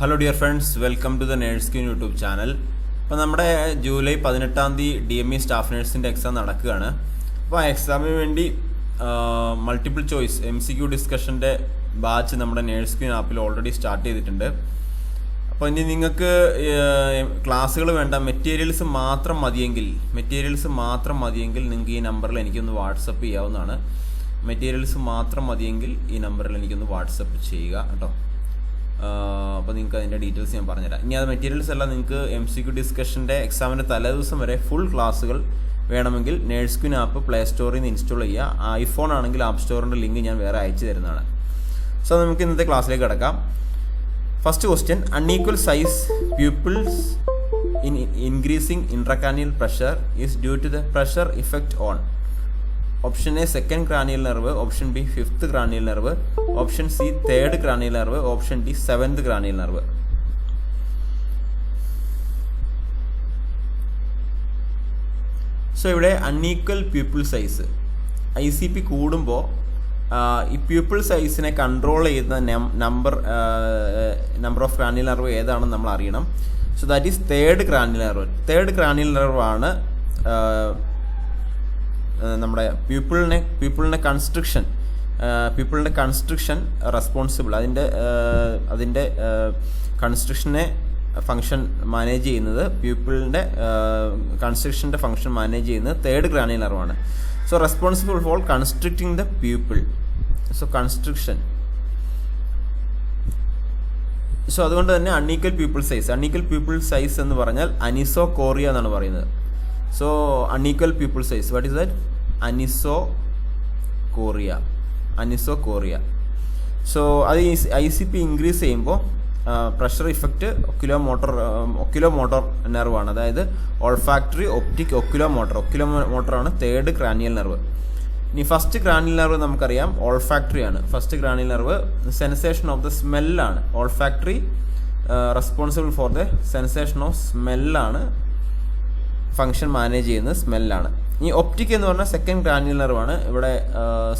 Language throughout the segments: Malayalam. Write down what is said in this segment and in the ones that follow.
Hello dear friends welcome to the nurse queen YouTube channel അപ്പോൾ നമ്മുടെ ജൂലൈ പതിനെട്ടാം തീയതി ഡി എം ഇ സ്റ്റാഫ് നേഴ്സിന്റെ എക്സാം നടക്കുകയാണ്. അപ്പോൾ ആ എക്സാമിന് വേണ്ടി multiple choice M C Q ഡിസ്കഷന്റെ batch നമ്മുടെ നേഴ്സ് ക്യൂൻ ആപ്പിൽ ഓൾറെഡി സ്റ്റാർട്ട് ചെയ്തിട്ടുണ്ട്. അപ്പോൾ ഇനി നിങ്ങൾക്ക് ക്ലാസ്സുകൾ വേണ്ട. മെറ്റീരിയൽസ് മാത്രം മതിയെങ്കിൽ മെറ്റീരിയൽസ് മാത്രം മതിയെങ്കിൽ നിങ്ങൾക്ക് ഈ നമ്പറിൽ എനിക്കൊന്ന് വാട്സപ്പ് ചെയ്യാവുന്നതാണ്. മെറ്റീരിയൽസ് മാത്രം മതിയെങ്കിൽ ഈ നമ്പറിൽ എനിക്കൊന്ന് വാട്സപ്പ് ചെയ്യുക കേട്ടോ. അപ്പോൾ നിങ്ങൾക്ക് അതിന്റെ ഡീറ്റെയിൽസ് ഞാൻ പറഞ്ഞുതരാം. ഇനി അത് മെറ്റീരിയൽസ് എല്ലാം നിങ്ങൾക്ക് എം സി ക്യു ഡിസ്കഷന്റെ എക്സാമിന്റെ തലേദിവസം വരെ ഫുൾ ക്ലാസ്സുകൾ വേണമെങ്കിൽ നേഴ്സ് ക്വിൻ ആപ്പ് പ്ലേ സ്റ്റോറിൽ നിന്ന് ഇൻസ്റ്റാൾ ചെയ്യുക ഐഫോൺ ആണെങ്കിൽ ആപ്പ് സ്റ്റോറിന്റെ ലിങ്ക് ഞാൻ വേറെ അയച്ചു തരുന്നതാണ്. സോ നമുക്ക് ഇന്നത്തെ ക്ലാസ്സിലേക്ക് കിടക്കാം. First question unequal size pupils in increasing intracranial pressure is due to the pressure effect on option A second cranial nerve option B fifth cranial nerve option C third cranial nerve option D seventh cranial nerve so ഇവിടെ unequal pupil size I C P കൂടുമ്പോൾ ഈ പ്യൂപ്പിൾ സൈസിനെ കൺട്രോൾ ചെയ്യുന്ന number number of cranial nerve ഏതാണെന്ന് നമ്മൾ അറിയണം so that is third cranial nerve third cranial nerve ആണ് നമ്മുടെ പീപ്പിളിനെ പീപ്പിളിന്റെ കൺസ്ട്രക്ഷൻ പീപ്പിളിന്റെ കൺസ്ട്രക്ഷൻ റെസ്പോൺസിബിൾ അതിന്റെ അതിന്റെ കൺസ്ട്രക്ഷനെ ഫങ്ഷൻ മാനേജ് ചെയ്യുന്നത് പീപ്പിളിന്റെ കൺസ്ട്രക്ഷന്റെ ഫങ്ഷൻ മാനേജ് ചെയ്യുന്നത് third ഗ്രാനുലറുമാണ് so responsible for constricting the pupil so constriction so അതുകൊണ്ട് തന്നെ unequal pupil size unequal pupil size എന്ന് പറഞ്ഞാൽ അനിസോ കോറിയ എന്നാണ് പറയുന്നത്. So unequal pupil size. What is that? Anisocoria so അത് ഐ സി പി ഇൻക്രീസ് ചെയ്യുമ്പോൾ pressure effect oculomotor oculomotor നെർവാണ് അതായത് ഓൾഫാക്ടറി ഒപ്റ്റിക് ഒക്കുലോ മോട്ടോർ ഒക്കുലോ മോട്ടറാണ് തേർഡ് ക്രാനിയൽ നെർവ് ഇനി ഫസ്റ്റ് ക്രാനിയൽ നെർവ് നമുക്കറിയാം ഓൾഫാക്ടറി ആണ്. First cranial nerve sensation of the സ്മെല്ലാണ് olfactory responsible for the sensation of സ്മെല്ലാണ് ഫങ്ഷൻ മാനേജ് ചെയ്യുന്നത് സ്മെല്ലാണ് ഈ ഒപ്റ്റിക് എന്ന് പറഞ്ഞാൽ സെക്കൻഡ് ഗ്രാനുലറുമാണ് ഇവിടെ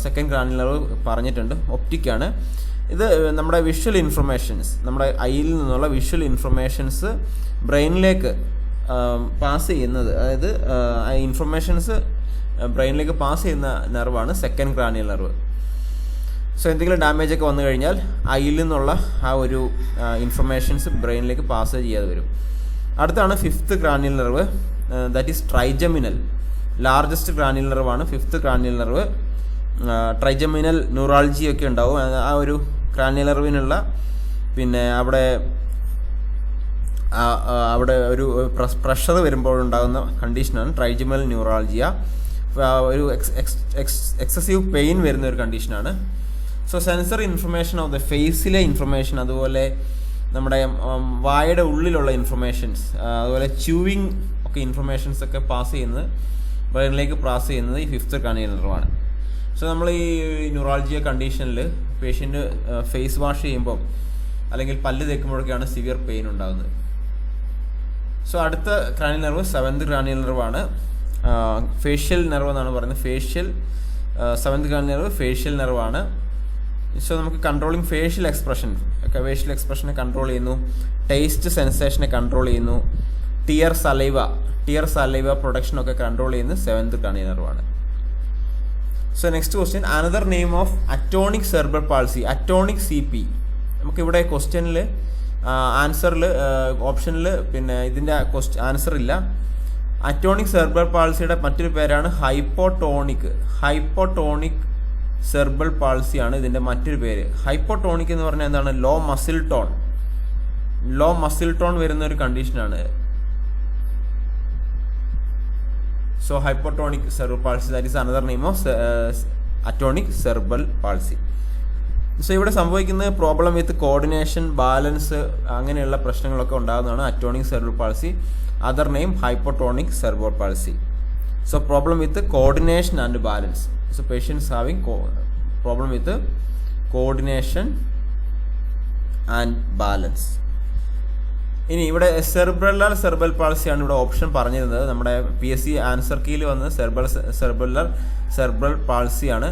സെക്കൻഡ് ഗ്രാനുലർ പറഞ്ഞിട്ടുണ്ട്. ഒപ്റ്റിക്കാണ് ഇത് നമ്മുടെ വിഷ്വൽ ഇൻഫർമേഷൻസ് നമ്മുടെ ഐയിൽ നിന്നുള്ള വിഷ്വൽ ഇൻഫർമേഷൻസ് ബ്രെയിനിലേക്ക് പാസ് ചെയ്യുന്നത്. അതായത് ഇൻഫർമേഷൻസ് ബ്രെയിനിലേക്ക് പാസ് ചെയ്യുന്ന നെർവാണ് സെക്കൻഡ് ക്രാനിയൽ നെർവ് സോ എന്തെങ്കിലും ഡാമേജ് ഒക്കെ വന്നു കഴിഞ്ഞാൽ ഐയിൽ നിന്നുള്ള ആ ഒരു ഇൻഫർമേഷൻസ് ബ്രെയിനിലേക്ക് പാസ് ചെയ്യാതെ വരും. അടുത്താണ് fifth cranial nerve that is trigeminal largest cranial നെർവാണ് fifth cranial nerve trigeminal neuralgia ഒക്കെ ഉണ്ടാവും. ആ ഒരു ക്രാനിയൽ നെർവിനുള്ള പിന്നെ അവിടെ അവിടെ ഒരു പ്രഷർ വരുമ്പോൾ ഉണ്ടാകുന്ന കണ്ടീഷനാണ് ട്രൈജമൽ ന്യൂറാൾജിയ ഒരു എക്സസീവ് പെയിൻ വരുന്ന ഒരു കണ്ടീഷനാണ് so sensor information of the ഫേസിലെ information അതുപോലെ നമ്മുടെ വായയുടെ ഉള്ളിലുള്ള ഇൻഫർമേഷൻസ് അതുപോലെ ച്യൂവിങ് ഒക്കെ ഇൻഫർമേഷൻസ് ഒക്കെ പാസ് ചെയ്യുന്നത് ബ്രെയിനിലേക്ക് പാസ് ചെയ്യുന്നത് ഈ ഫിഫ്ത്ത് നെർവാണ് സോ നമ്മൾ ഈ ന്യൂറോളജിയ കണ്ടീഷനിൽ പേഷ്യന്റ് ഫേസ് വാഷ് ചെയ്യുമ്പോൾ അല്ലെങ്കിൽ പല്ല് തേക്കുമ്പോഴൊക്കെയാണ് സിവിയർ പെയിൻ ഉണ്ടാകുന്നത് സോ അടുത്ത ക്രാനിയൽ നെർവ് സെവൻത് ക്രാനിയൽ നെർവാണ് ഫേഷ്യൽ നെർവ് എന്നാണ് പറയുന്നത്. Facial seventh cranial nerve facial നെർവാണ് so നമുക്ക് കൺട്രോളിങ് ഫേഷ്യൽ എക്സ്പ്രഷൻ ഫേഷ്യൽ എക്സ്പ്രഷനെ കൺട്രോൾ ചെയ്യുന്നു. ടേസ്റ്റ് സെൻസേഷനെ കൺട്രോൾ ചെയ്യുന്നു. ടിയർ സലൈവ ടിയർ സലൈവ പ്രൊഡക്ഷനൊക്കെ കൺട്രോൾ ചെയ്യുന്ന seventh നെർവാണ് so next question another name of atonic cerebral palsy atonic C P നമുക്കിവിടെ ക്വസ്റ്റ്യനിൽ ആൻസറിൽ ഓപ്ഷനിൽ പിന്നെ ഇതിന്റെ ക്വസ്റ്റ് ആൻസർ ഇല്ല. അറ്റോണിക് സെർബർ പാൾസിയുടെ മറ്റൊരു പേരാണ് ഹൈപ്പോട്ടോണിക് ഹൈപ്പോട്ടോണിക് സെർബൽ പാൾസിയാണ് ഇതിന്റെ മറ്റൊരു പേര്. ഹൈപ്പോട്ടോണിക് എന്ന് പറഞ്ഞാൽ എന്താണ്? Low muscle tone low muscle tone വരുന്ന ഒരു കണ്ടീഷനാണ് so hypotonic cerebral palsy that is another name of atonic cerebral palsy so ഇവിടെ സംഭവിക്കുന്നത് പ്രോബ്ലം വിത്ത് കോർഡിനേഷൻ ബാലൻസ് അങ്ങനെയുള്ള പ്രശ്നങ്ങളൊക്കെ ഉണ്ടാകുന്നതാണ് atonic cerebral palsy other name hypotonic cerebral palsy so problem with coordination and balance so patients having problem with coordination and balance ഇനി ഇവിടെ സെർബ്രല്ലർ സെർബൽ പാൾസിയാണ് ഇവിടെ ഓപ്ഷൻ പറഞ്ഞിരുന്നത്. നമ്മുടെ പി എസ് സി ആൻസർ കീയിൽ വന്നത് സെർബൽ സെർബല്ലർ സെർബൽ പാൾസിയാണ്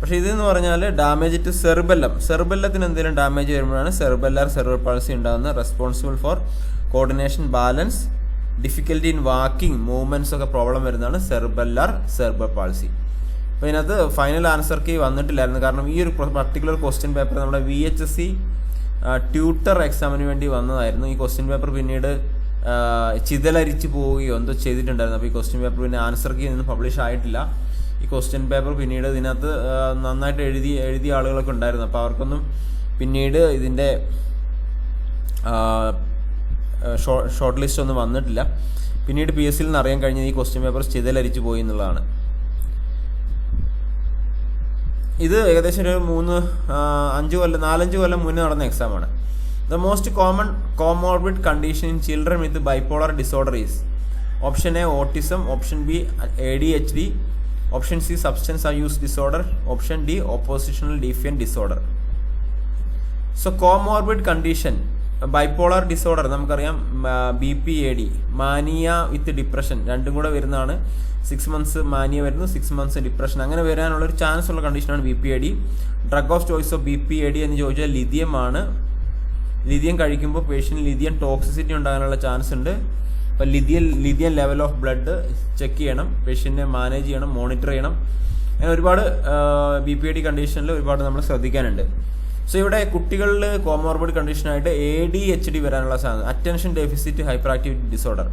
പക്ഷേ ഇതെന്ന് പറഞ്ഞാൽ ഡാമേജ് ടു സെർബെല്ലം സെർബെല്ലത്തിന് എന്തെങ്കിലും ഡാമേജ് വരുമ്പോഴാണ് സെർബല്ലർ സെർബൽ പാൾസി ഉണ്ടാകുന്നത് responsible for coordination balance difficulty in walking movements ഒക്കെ പ്രോബ്ലം വരുന്നതാണ് സെർബല്ലർ സെർബൽ പാൾസി അപ്പോൾ ഇതിനകത്ത് ഫൈനൽ ആൻസർ കീ വന്നിട്ടില്ലായിരുന്നു. കാരണം ഈ ഒരു പർട്ടിക്കുലർ ക്വസ്റ്റ്യൻ പേപ്പർ നമ്മുടെ V H S C tutor എക്സാമിന് വേണ്ടി വന്നതായിരുന്നു. ഈ ക്വസ്റ്റ്യൻ പേപ്പർ പിന്നീട് ചിതലരിച്ച് പോവുകയോ എന്തോ ചെയ്തിട്ടുണ്ടായിരുന്നു. അപ്പോൾ ഈ ക്വസ്റ്റ്യൻ പേപ്പർ പിന്നെ ആൻസർ കീ നിന്ന് പബ്ലിഷ് ആയിട്ടില്ല. ഈ ക്വസ്റ്റ്യൻ പേപ്പർ പിന്നീട് ഇതിനകത്ത് നന്നായിട്ട് എഴുതി എഴുതിയ ആളുകളൊക്കെ ഉണ്ടായിരുന്നു. അപ്പോൾ അവർക്കൊന്നും പിന്നീട് ഇതിന്റെ ഷോർട്ട് ലിസ്റ്റ് ഒന്നും വന്നിട്ടില്ല. പിന്നീട് പി എസ് സിയിൽ നിന്ന് അറിയാൻ കഴിഞ്ഞത് ഈ ക്വസ്റ്റ്യൻ പേപ്പർ ചിതലരിച്ച് പോയി എന്നുള്ളതാണ്. ഇത് ഏകദേശം ഒരു മൂന്ന് അഞ്ച് കൊല്ലം നാലഞ്ച് കൊല്ലം മുന്നേ നടന്ന എക്സാമാണ് the most common comorbid condition in children with bipolar disorder is option A autism option B A D H D option C substance abuse disorder option D oppositional defiant disorder so comorbid condition bipolar disorder നമുക്കറിയാം B P A D mania with depression രണ്ടും കൂടെ വരുന്നതാണ്. സിക്സ് മന്ത്സ് മാനിയ വരുന്നു സിക്സ് മന്ത്സ് ഡിപ്രഷൻ. അങ്ങനെ വരാനുള്ള ഒരു ചാൻസ് ഉള്ള കണ്ടീഷനാണ് B P A D drug of choice of B P A D എന്ന് ചോദിച്ചാൽ ലിഥിയമാണ്. ലിഥിയം കഴിക്കുമ്പോൾ പേഷ്യന്റ് ലിഥിയം ടോക്സിസിറ്റി ഉണ്ടാകാനുള്ള ചാൻസ് ഉണ്ട്. അപ്പോൾ lithium lithium level of blood check ചെയ്യണം പേഷ്യന്റിനെ മാനേജ് ചെയ്യണം മോണിറ്റർ ചെയ്യണം. അങ്ങനെ ഒരുപാട് ബി പി എ ഡി കണ്ടീഷനിൽ ഒരുപാട് നമ്മൾ ശ്രദ്ധിക്കാനുണ്ട്. സോ ഇവിടെ കുട്ടികളിൽ കോമോർബിഡ് കണ്ടീഷനായിട്ട് എ ഡി എച്ച് ഡി വരാനുള്ള സാധനം attention deficit hyperactivity disorder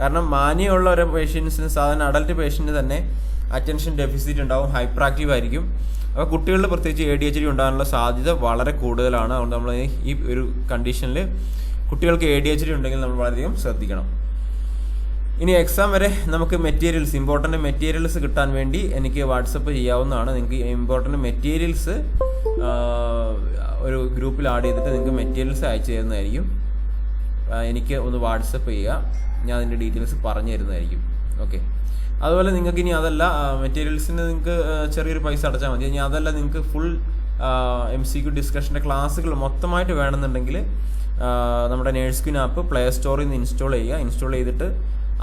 കാരണം മാനിയുള്ള ഒരു പേഷ്യൻസിന് സാധാരണ അഡൽട്ട് പേഷ്യന്റ് തന്നെ അറ്റൻഷൻ ഡെഫിസിറ്റ് ഉണ്ടാവും ഹൈപ്പർ ആക്റ്റീവ് ആയിരിക്കും. അപ്പോൾ കുട്ടികളിൽ പ്രത്യേകിച്ച് എ ഡി എച്ച് ഡി ഉണ്ടാകാനുള്ള സാധ്യത വളരെ കൂടുതലാണ്. അതുകൊണ്ട് നമ്മൾ ഈ ഒരു കണ്ടീഷനിൽ കുട്ടികൾക്ക് എ ഡി എച്ച് ഡി ഉണ്ടെങ്കിൽ നമ്മൾ വളരെയധികം ശ്രദ്ധിക്കണം. ഇനി എക്സാം വരെ നമുക്ക് മെറ്റീരിയൽസ് ഇമ്പോർട്ടന്റ് മെറ്റീരിയൽസ് കിട്ടാൻ വേണ്ടി എനിക്ക് വാട്സപ്പ് ചെയ്യാവുന്നതാണ്. നിങ്ങൾക്ക് ഇമ്പോർട്ടന്റ് മെറ്റീരിയൽസ് ഒരു ഗ്രൂപ്പിൽ ആഡ് ചെയ്തിട്ട് നിങ്ങൾക്ക് മെറ്റീരിയൽസ് അയച്ചു തരുന്നതായിരിക്കും. എനിക്ക് ഒന്ന് വാട്സപ്പ് ചെയ്യുക. ഞാൻ അതിന്റെ ഡീറ്റെയിൽസ് പറഞ്ഞു തരുന്നതായിരിക്കും. ഓക്കെ അതുപോലെ നിങ്ങൾക്ക് ഇനി അതല്ല മെറ്റീരിയൽസിന് നിങ്ങൾക്ക് ചെറിയൊരു പൈസ അടച്ചാൽ മതി. ഇനി അതല്ല നിങ്ങൾക്ക് ഫുൾ എം സി ക്യു ഡിസ്കഷന്റെ ക്ലാസ്സുകൾ മൊത്തമായിട്ട് വേണമെന്നുണ്ടെങ്കിൽ നമ്മുടെ നേഴ്സ് ക്യൂൻ ആപ്പ് പ്ലേ സ്റ്റോറിൽ നിന്ന് ഇൻസ്റ്റാൾ ചെയ്യുക. ഇൻസ്റ്റാൾ ചെയ്തിട്ട്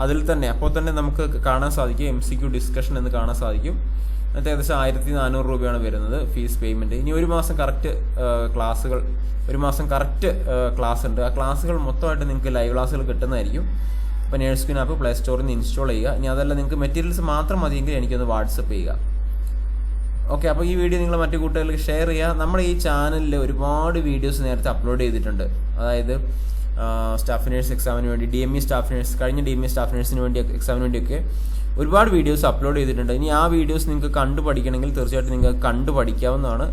അതിൽ തന്നെ അപ്പോൾ തന്നെ നമുക്ക് കാണാൻ സാധിക്കും. എം സി ക്യു ഡിസ്കഷൻ എന്ന് കാണാൻ സാധിക്കും. എന്നിട്ട് ഏകദേശം ആയിരത്തി നാനൂറ് രൂപയാണ് വരുന്നത് ഫീസ് പേയ്മെന്റ് ഇനി ഒരു മാസം കറക്റ്റ് ക്ലാസ്സുകൾ ഒരു മാസം കറക്റ്റ് ക്ലാസ് ഉണ്ട് ആ ക്ലാസ്സുകൾ മൊത്തമായിട്ട് നിങ്ങൾക്ക് ലൈവ് ക്ലാസ്സുകൾ കിട്ടുന്നതായിരിക്കും. അപ്പോൾ നേഴ്സ്ക്വിൻ ആപ്പ് പ്ലേ സ്റ്റോറിൽ നിന്ന് ഇൻസ്റ്റാൾ ചെയ്യുക. ഇനി അതല്ല നിങ്ങൾക്ക് മെറ്റീരിയൽസ് മാത്രം മതിയെങ്കിൽ എനിക്കൊന്ന് വാട്സപ്പ് ചെയ്യുക. ഓക്കെ അപ്പോൾ ഈ വീഡിയോ നിങ്ങൾ മറ്റു കൂട്ടുകാർക്ക് ഷെയർ ചെയ്യുക. നമ്മുടെ ഈ ചാനലിൽ ഒരുപാട് വീഡിയോസ് നേരത്തെ അപ്ലോഡ് ചെയ്തിട്ടുണ്ട്. അതായത് സ്റ്റാഫ് നേഴ്സ് എക്സാമിന് വേണ്ടി D M E staff nurse കഴിഞ്ഞ ഡി എം ഇ സ്റ്റാഫ് നേഴ്സിന് വേണ്ടി എക്സാമിന് വേണ്ടിയൊക്കെ ഒരുപാട് വീഡിയോസ് അപ്ലോഡ് ചെയ്തിട്ടുണ്ട്. ഇനി ആ വീഡിയോസ് നിങ്ങൾക്ക് കണ്ടു പഠിക്കണമെങ്കിൽ തീർച്ചയായിട്ടും നിങ്ങൾക്ക് കണ്ടു പഠിക്കാവുന്നതാണ്.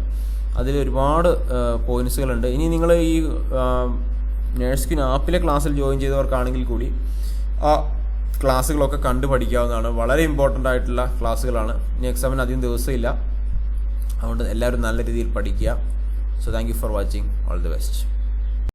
അതിൽ ഒരുപാട് പോയിന്റ്സുകളുണ്ട് ഇനി നിങ്ങൾ ഈ നേഴ്സ്കിൻ ആപ്പിലെ ക്ലാസ്സിൽ ജോയിൻ ചെയ്തവർക്കാണെങ്കിൽ കൂടി ആ ക്ലാസ്സുകളൊക്കെ കണ്ടു പഠിക്കാവുന്നതാണ്. വളരെ ഇമ്പോർട്ടന്റ് ആയിട്ടുള്ള ക്ലാസ്സുകളാണ്. ഇനി എക്സാമിന് അധികം ദിവസമില്ല. അതുകൊണ്ട് എല്ലാവരും നല്ല രീതിയിൽ പഠിക്കുക. So thank you for watching all the best